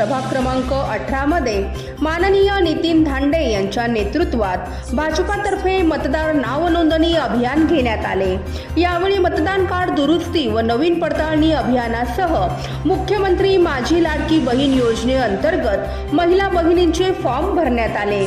प्रभाग क्रमांक अठरामध्ये माननीय नितीन धांडे यांच्या नेतृत्वात भाजपातर्फे मतदार नाव नोंदणी अभियान घेण्यात आले. यावेळी मतदान कार्ड दुरुस्ती व नवीन पडताळणी अभियानासह मुख्यमंत्री माझी लाडकी बहीण योजनेअंतर्गत महिला बहिणींचे फॉर्म भरण्यात आले.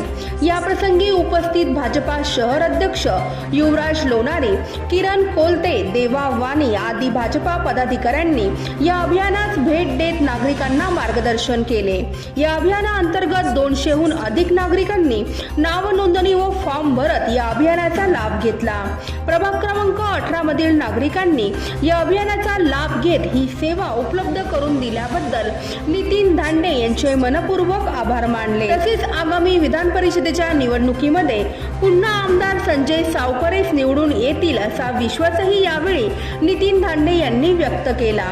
याप्रसंगी उपस्थित भाजपा शहर अध्यक्ष युवराज लोणारे किरण कोलते देवा वाणी आदी भाजपा पदाधिकाऱ्यांनी या अभियानास भेट देत नागरिकांना मार्गदर्शन केले. या अभियानाअंतर्गत दोनशेहून अधिक नागरिकांनी नाव नोंदणी व फॉर्म भरत या अभियानाचा लाभ घेतला. प्रभाग क्रमांक अठरा मधील नागरिकांनी या अभियानाचा लाभ घेत ही सेवा उपलब्ध करून दिल्याबद्दल नितीन धांडे यांचे मनपूर्वक आभार मानले. तसेच आगामी विधान परिषदेच्या निवडणुकीमध्ये पुन्हा आमदार संजय सावकरेच निवडून येतील असा विश्वासही यावेळी नितीन धांडे यांनी व्यक्त केला.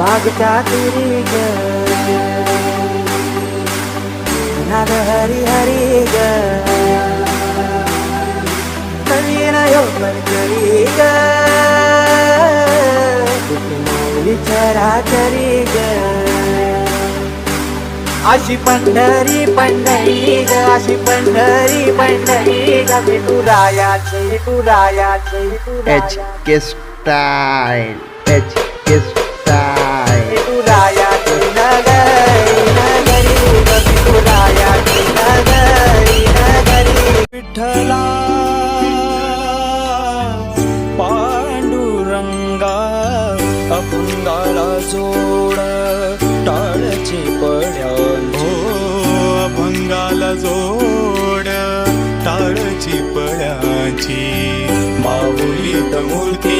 चंद्रभागच्या तिरी ग नाद हरी हरी ग नवीन यौवन करी ग विचारा करी ग अशी पंढरी पंढरी ग अशी पंढरी पंढरी ग। विठुरायाची विठुरायाची H Vithuraya K style H विठ्ठला पांडुरंगा अभंगाला जोड टाळचे पड्या हो अभंगाला जोड टाळची पड्याची माऊली मूर्ती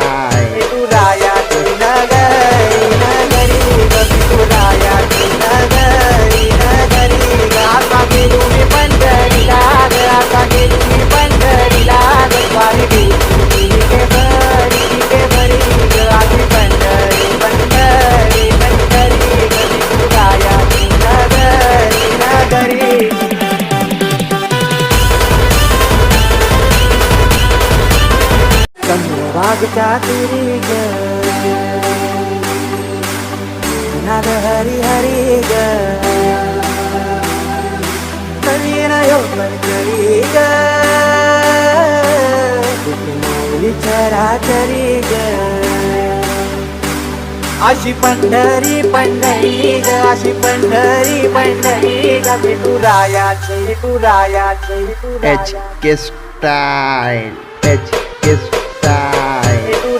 चंद्रभागच्या तिरी ग नाद हरी हरी ग कवीर यो करी ग चराचरी ग अशी पंढरी पंढरी ग अशी पंढरी पंढरी ग विठुरायाची विठुरायाची H K style H K